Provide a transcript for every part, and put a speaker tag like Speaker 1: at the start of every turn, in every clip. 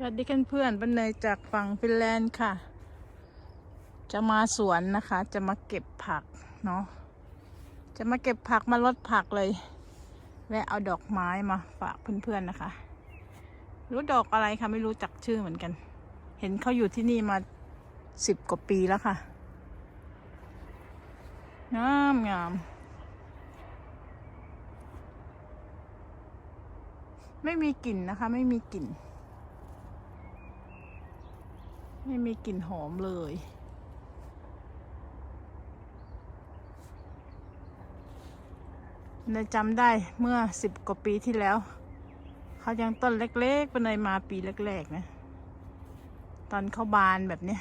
Speaker 1: สวัสดีเพื่อนๆบันเนยจากฝั่งฟินแลนด์ค่ะ จะมาสวนนะคะ จะมาเก็บผักเนาะ จะมาเก็บผักมาลดผักเลยและเอาดอกไม้มาฝากเพื่อนๆนะคะ รู้ดอกอะไรคะไม่รู้จักชื่อเหมือนกัน เห็นเขาอยู่ที่นี่มาสิบกว่าปีแล้วค่ะ งามงาม ไม่มีกลิ่นนะคะ ไม่มีกลิ่น ไม่มีกลิ่นหอมเลยเนยจำได้เมื่อสิบกว่าปีที่แล้ว เขายังต้นเล็กๆเป็นเนยมาปีแรกๆนะ ตอนเข้าบานแบบนี้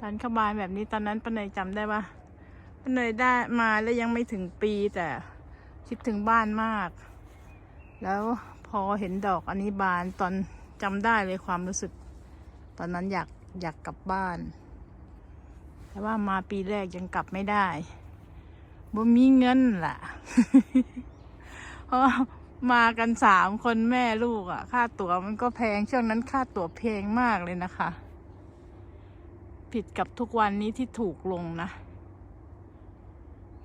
Speaker 1: ตอนเข้าบานแบบนี้ตอนนั้นป้าเนยจำได้ว่าป้าเนยได้มาแล้วยังไม่ถึงปีแต่คิดถึงบ้านมาก แล้วพอเห็นดอกอันนี้บานตอน จำได้เลยความรู้สึก ตอนนั้นอยากอยากกลับบ้าน แต่ว่ามาปีแรกยังกลับไม่ได้บ่มีเงินล่ะ เพราะมากันสามคนแม่ลูกอะ่ะ ค่าตั๋วมันก็แพงช่วงนั้นค่าตั๋วแพงมากเลยนะคะ ผิดกับทุกวันนี้ที่ถูกลงนะ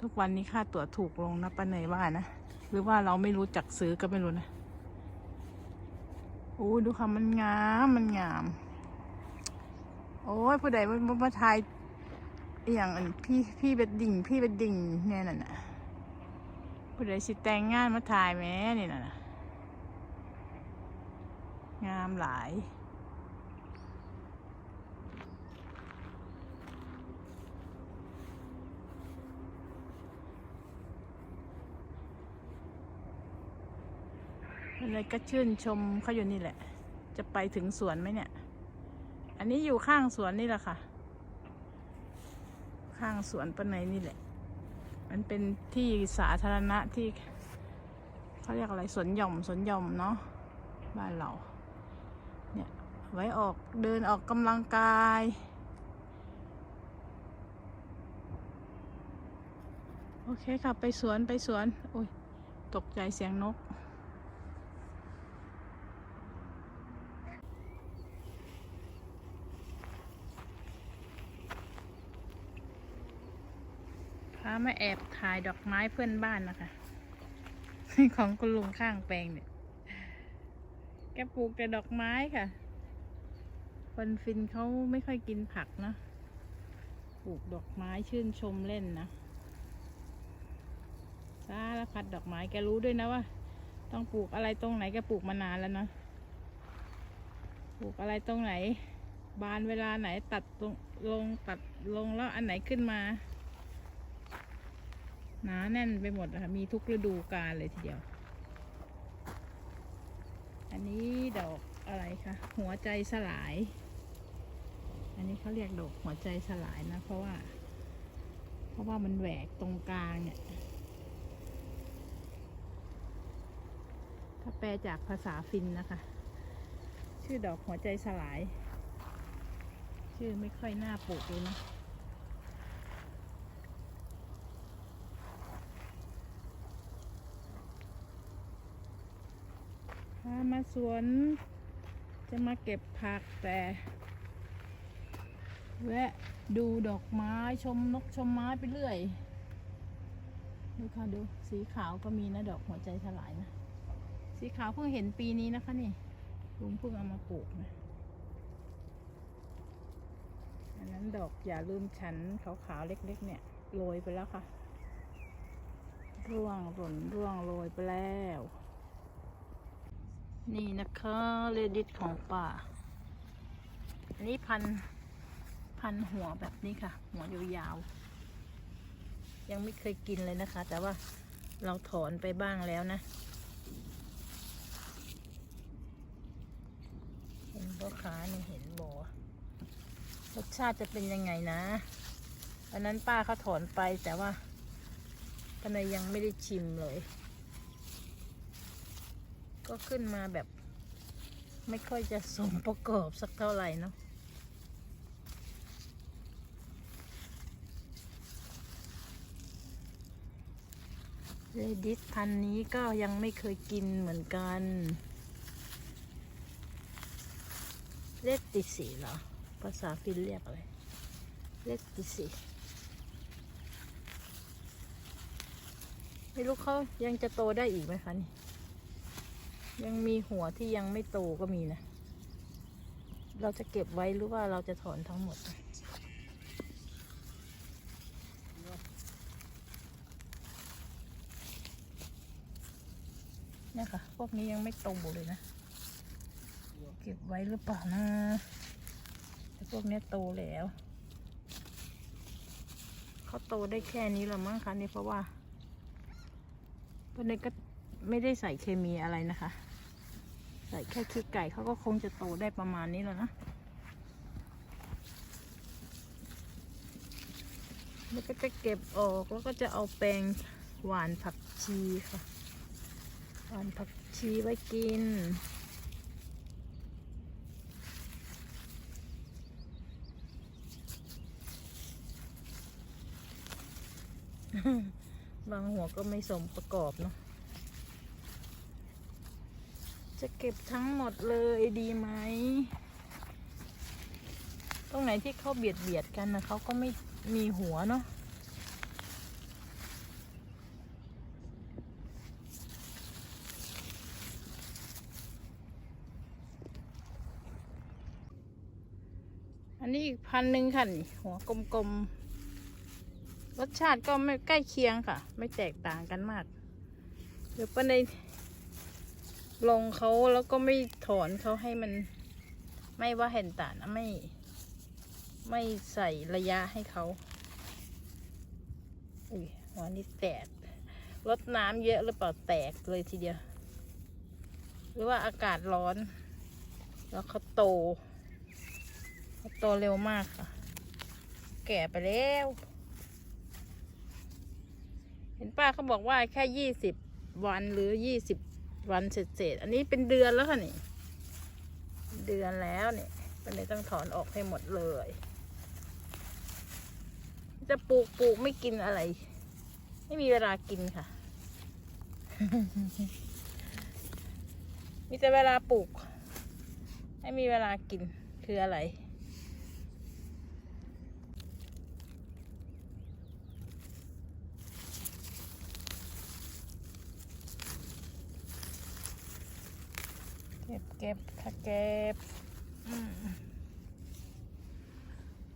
Speaker 1: ทุกวันนี้ค่าตั๋วถูกลงนะป้าเนยว่านะ หรือว่าเราไม่รู้จักซื้อก็ไม่รู้นะ อ้ดูค่ะมันงามมันงาม โอ้ยผู้ใดมามามาทายอย่างพี่พี่เบ็ดดิ่ง พี่เบ็ดดิ่งเนี่ยน่ะนะผู้ใดสิแต่งงานมาถ่ายแม่นี่น่ะนะงามหลาย อะไรก็ชื่นชมเขาอยู่นี่แหละ จะไปถึงสวนไหมเนี่ย อันนี้อยู่ข้างสวนนี่แหละค่ะ ข้างสวนปะไหนนี่แหละ มันเป็นที่สาธารณะที่เขาเรียกอะไรสวนหย่อมสวนหย่อมเนาะบ้านเราเนี่ยไว้ออกเดินออกกำลังกายโอเคค่ะ ไปสวนไปสวน โอ้ย ตกใจเสียงนก พามาแอบถ่ายดอกไม้เพื่อนบ้านนะคะ ของคุณลุงข้างแปลงเนี่ย แกปลูกแต่ดอกไม้ค่ะ คนฟินเขาไม่ค่อยกินผักเนะปลูกดอกไม้ชื่นชมเล่นนะสารพัดดอกไม้แกรู้ด้วยนะว่า ต้องปลูกอะไรตรงไหนแกปลูกมานานแล้วนะปลูกอะไรตรงไหน บานเวลาไหนตัดลงลงตัดลงแล้วอันไหนขึ้นมา หนาแน่นไปหมดนะคะมีทุกฤดูกาลเลยทีเดียว อันนี้ดอกอะไรคะหัวใจสลาย อันนี้เขาเรียกดอกหัวใจสลายนะ เพราะว่า เพราะว่ามันแหวกตรงกลางเนี่ยถ้าแปลจากภาษาฟินนะคะ ชื่อดอกหัวใจสลาย ชื่อไม่ค่อยน่าปลูกเลยนะ มาสวน จะมาเก็บผักแต่ แวะดูดอกไม้ชมนกชมไม้ไปเรื่อย ดูค่ะดูสีขาวก็มีนะดอกหัวใจถลายนะ สีขาวเพิ่งเห็นปีนี้นะคะนี่ลุงเพิ่งเอามาปลูกนะอันนั้นดอกอย่าลืมฉันขาวๆเล็ก ๆ เนี่ยโรยไปแล้วค่ะ ร่วงหล่นร่วงโรยไปแล้ว นี่นะคะเรดิตของป่า อันนี้พันพันหัวแบบนี้ค่ะ หัวยาวๆ ยังไม่เคยกินเลยนะคะ แต่ว่าเราถอนไปบ้างแล้วนะ เห็นพ่อค้าเนี่ยเห็นบอรสชาติจะเป็นยังไงนะอันนั้นป้าเขาถอนไปแต่ว่าป้าเนยยังไม่ได้ชิมเลย ก็ขึ้นมาแบบ ไม่ค่อยจะสมประกอบสักเท่าไหร่เนาะเรดิสพันนี้ก็ยังไม่เคยกินเหมือนกัน เลดติสีเหรอ ภาษาฟินเรียกอะไร เลดติสีไม่รู้เขายังจะโตได้อีกไหมคะนี่ ยังมีหัวที่ยังไม่โตก็มีนะ เราจะเก็บไว้หรือว่าเราจะถอนทั้งหมด เนี่ยค่ะ พวกนี้ยังไม่โตเลยนะ เก็บไว้หรือเปล่านะแต่พวกนี้โตแล้วเขาโตได้แค่นี้ละมั้งคะนี่เพราะว่าพวนี้ก็ ไม่ได้ใส่เคมีอะไรนะคะ ใส่แค่ขี้ไก่เขาก็คงจะโตได้ประมาณนี้แล้วนะแล้วก็จะเก็บออกแล้วก็จะเอาแปรงหวานผักชีค่ะหวานผักชีไว้กิน บางหัวก็ไม่สมประกอบเนาะ จะเก็บทั้งหมดเลยดีไหม ตรงไหนที่เขาเบียดเบียดกันนะเขาก็ไม่มีหัวเนาะอันนี้อีกพันหนึ่งค่ะนี่หัวกลมๆ รสชาติก็ไม่ใกล้เคียงค่ะ ไม่แตกต่างกันมาก เดี๋ยวป้าใน ลงเขาแล้วก็ไม่ถอนเขาให้มัน ไม่ว่าเห็นตานะไม่ ไม่ใส่ระยะให้เขาอุ้ยหัวนี้แตกรดน้ำเยอะหรือเปล่าแตกเลยทีเดียว หรือว่าอากาศร้อน แล้วเขาโตเขาโตเร็วมากค่ะ แก่ไปแล้ว เห็นป้าเขาบอกว่าแค่ยี่สิบวันหรือยี่สิบ วันเสร็จๆอันนี้เป็นเดือนแล้วค่ะนี่ เดือนแล้วเนี่ยก็เลยต้องถอนออกให้หมดเลย จะปลูกปลูกไม่กินอะไร ไม่มีเวลากินค่ะ มีแต่เวลาปลูก ไม่มีเวลากินคืออะไร เก็บเก็บค่ะเก็บ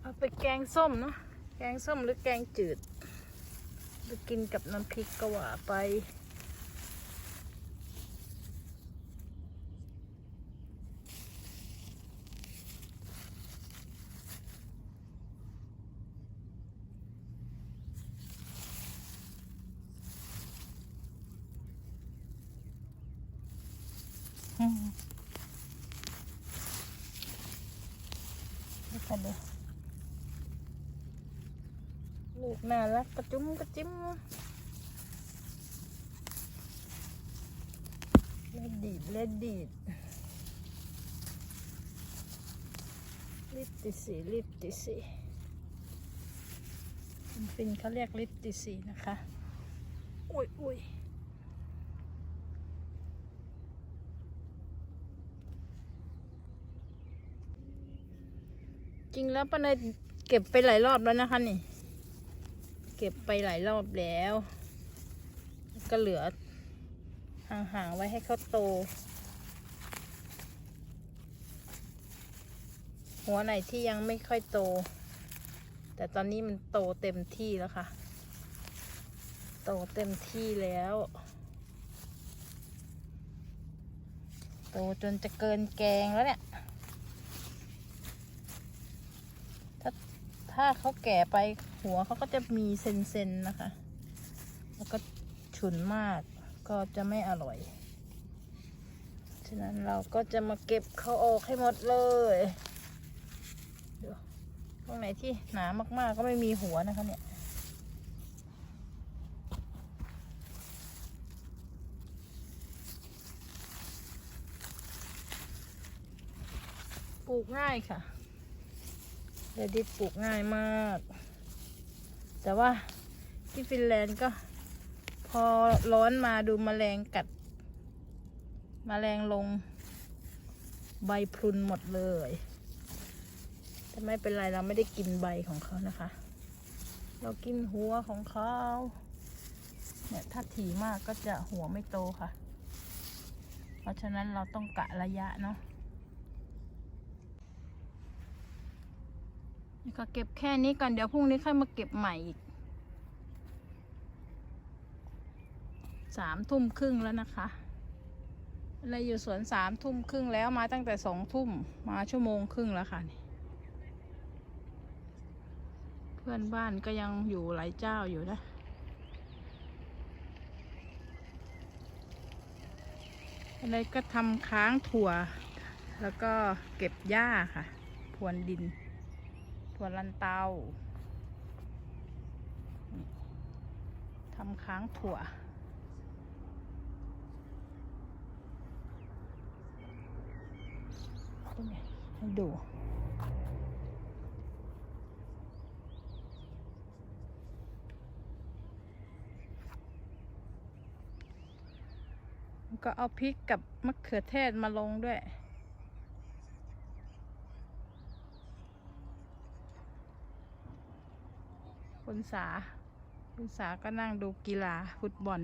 Speaker 1: เอาไปแกงส้มเนาะแกงส้มหรือแกงจืดหรือกินกับน้ำพริกก็ว่าไปันดูลูกน่ารักกระจุ้มกระจิ้มเล่นดีดเล่นดีดลิปติสีลิปติสีฟินเขาเรียกลิปติสีนะคะ อุ้ยอุ้ย จริงแล้วป้าเนยเก็บไปหลายรอบแล้วนะคะนี่ เก็บไปหลายรอบแล้ว ก็เหลือห่างๆไว้ให้เขาโต หัวไหนที่ยังไม่ค่อยโต แต่ตอนนี้มันโตเต็มที่แล้วค่ะ โตเต็มที่แล้ว โตจนจะเกินแกงแล้วเนี่ย ถ้าเขาแก่ไปหัวเขาก็จะมีเซนๆนะคะ แล้วก็ฉุนมากก็จะไม่อร่อย ฉะนั้นเราก็จะมาเก็บเขาออกให้หมดเลยตรงไหนที่หนามาก ๆ ก็ไม่มีหัวนะคะเนี่ยปลูกง่ายค่ะ เดดิปลูกง่ายมาก แต่ว่าที่ฟินแลนด์ก็ พอร้อนมาดูแมลงกัดแมลงลง ใบพรุนหมดเลย แต่ไม่เป็นไรเราไม่ได้กินใบของเขานะคะ เรากินหัวของเขาเนี่ยถ้าถี่มากก็จะหัวไม่โตค่ะ เพราะฉะนั้นเราต้องกะระยะเนาะ นี่ก็เก็บแค่นี้ก่อนเดี๋ยวพรุ่งนี้ค่อยมาเก็บใหม่อีกสามทุ่มครึ่งแล้วนะคะเราอยู่สวนสามทุ่มครึ่งแล้วมาตั้งแต่สองทุ่มมาชั่วโมงครึ่งแล้วค่ะนี่เพื่อนบ้านก็ยังอยู่หลายเจ้าอยู่นะอะไรก็ทำค้างถั่ว แล้วก็เก็บหญ้าค่ะ พรวนดิน พรวลันเตาทำค้างถั่ว ให้ดูก็เอาพริกกับมะเขือเทศมาลงด้วย คุณสา คุณสาก็นั่งดูกีฬาฟุตบอล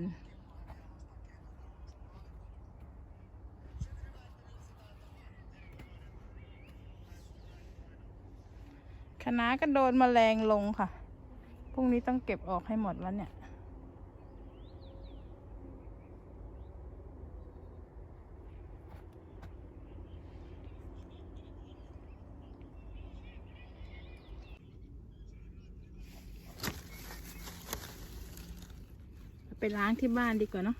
Speaker 1: คณะก็โดนแมลงลงค่ะ พรุ่งนี้ต้องเก็บออกให้หมดแล้วเนี่ย ไปล้างที่บ้านดีกว่าเนาะ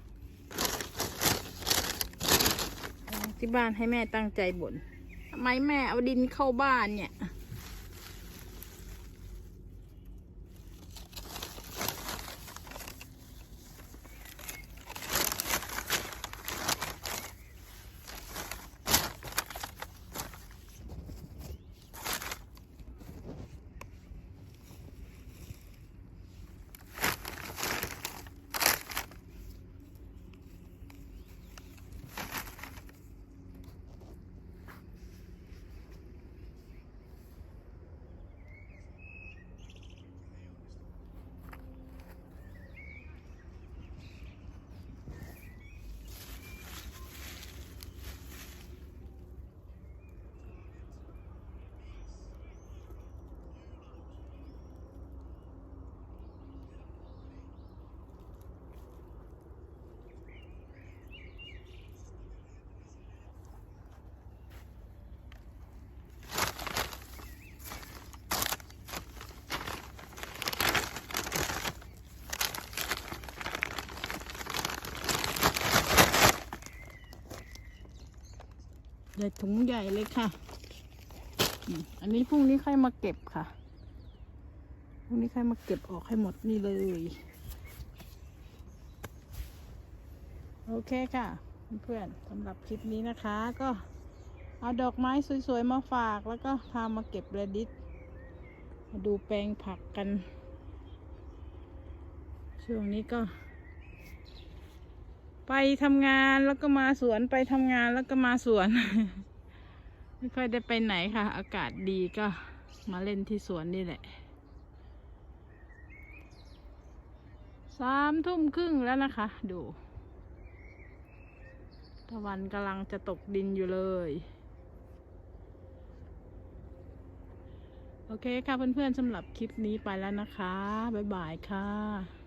Speaker 1: ที่บ้านให้แม่ตั้งใจบ่นทำไมแม่เอาดินเข้าบ้านเนี่ย เลยถุงใหญ่เลยค่ะ อันนี้พรุ่งนี้ค่อยมาเก็บค่ะ พรุ่งนี้ค่อยมาเก็บออกให้หมดนี่เลย โอเคค่ะ เพื่อนๆสำหรับคลิปนี้นะคะ ก็เอาดอกไม้สวยๆมาฝากแล้วก็พามาเก็บเรดิตมาดูแปลงผักกัน ช่วงนี้ก็ ไปทำงานแล้วก็มาสวนไปทำงานแล้วก็มาสวน ไม่ค่อยได้ไปไหนค่ะ อากาศดีก็มาเล่นที่สวนนี่แหละสามทุ่มครึ่งแล้วนะคะ ดูตะวันกำลังจะตกดินอยู่เลย โอเคค่ะเพื่อนๆสำหรับคลิปนี้ไปแล้วนะคะ บ๊ายบายค่ะ